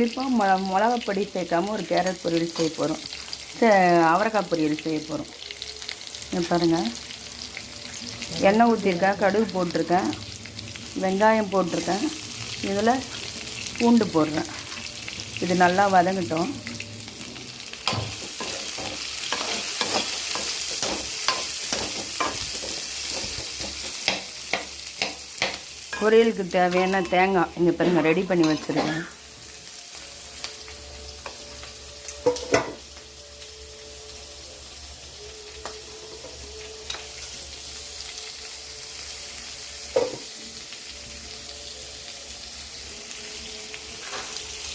குறிப்பாக மொ மிளகாப்பொடி சேர்க்காம ஒரு கேரட் பொரியல் செய்ய போகிறோம் அவரைக்காய் பொரியல் செய்ய போகிறோம் இங்க பாருங்கள் எண்ணெய் ஊற்றிருக்கேன் கடுகு போட்டிருக்கேன் வெங்காயம் போட்டிருக்கேன் இதில் பூண்டு போடுறேன். இது நல்லா வதங்கட்டும். பொரியலுக்கு தேவையான தேங்காய் இங்கே பாருங்கள் ரெடி பண்ணி வச்சுருக்கேன்.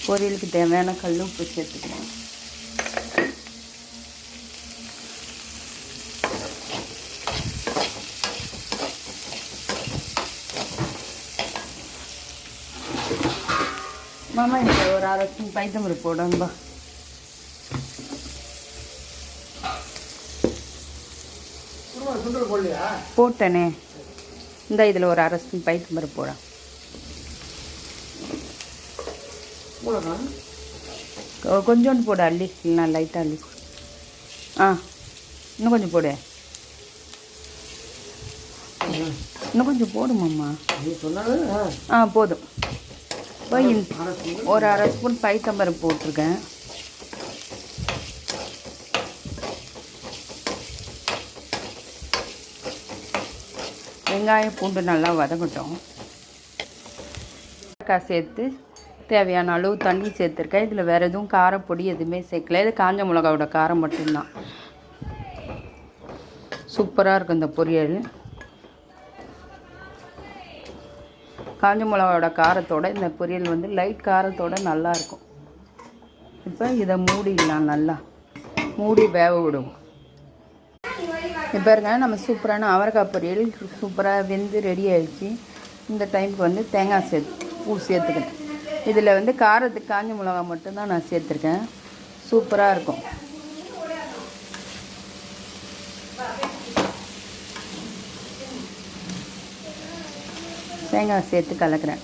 பொரியலுக்கு தேவையான கல் உப்பு சேர்த்துக்கலாம். மாமா இந்த ஒரு அரை ஸ்பூன் பைத்தம்பருப்பு போடும்பா போட்டேனே. இந்த இதில் ஒரு அரை ஸ்பூன் பைத்தம்பருப்பு போட கொஞ்சோண்டு போடு அள்ளி. இல்லைனா லைட்டாக அள்ளி. ஆ இன்னும் கொஞ்சம் போடு. இன்னும் கொஞ்சம் போடுமாம்மா ஆ, போதும். ஒரு அரை ஸ்பூன் பைத்தம்பருப்பு போட்டிருக்கேன். வெங்காயம் பூண்டு நல்லா வதங்கட்டும் சேர்த்து தேவையான அளவு தண்ணி சேர்த்துருக்கேன். இதில் வேறு எதுவும் காரப்பொடி எதுவுமே சேர்க்கல. இது காஞ்ச மிளகாவோட காரம் மட்டும்தான். சூப்பராக இருக்கும் இந்த பொரியல். காஞ்ச மிளகாவோட காரத்தோட இந்த பொரியல் வந்து லைட் காரத்தோட நல்லாயிருக்கும் இப்போ இதை மூடிடலாம் நல்லா. மூடி வேக விடுவோம். இப்போ இருக்காங்க நம்ம சூப்பரான அவரைக்காய் பொரியல் சூப்பராக வெந்து ரெடி ஆகிடுச்சு இந்த டைமுக்கு வந்து தேங்காய் சேர்த்து பூ சேர்த்துக்கணும். இதில் வந்து காரத்துக்கு காஞ்ச மிளகா மட்டும்தான் நான் சேர்த்துருக்கேன். சூப்பராக இருக்கும். தேங்காய் சேர்த்து கலக்கிறேன்.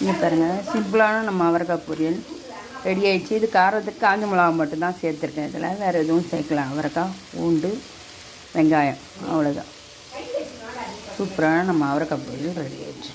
இங்கே பாருங்கள் சிம்பிளான நம்ம அவரைக்காய் பொரியல். ரெடி ஆயிடுச்சு. இது காரத்துக்கு காஞ்ச மிளகா மட்டும்தான் சேர்த்துருக்கேன். இதில் வேறு எதுவும் சேர்க்கலாம் அவரைக்காய் பூண்டு வெங்காயம். அவ்வளோதான் சூப்பரான நம்ம அவரைக்காய் பொரியல் ரெடி ஆயிடுச்சு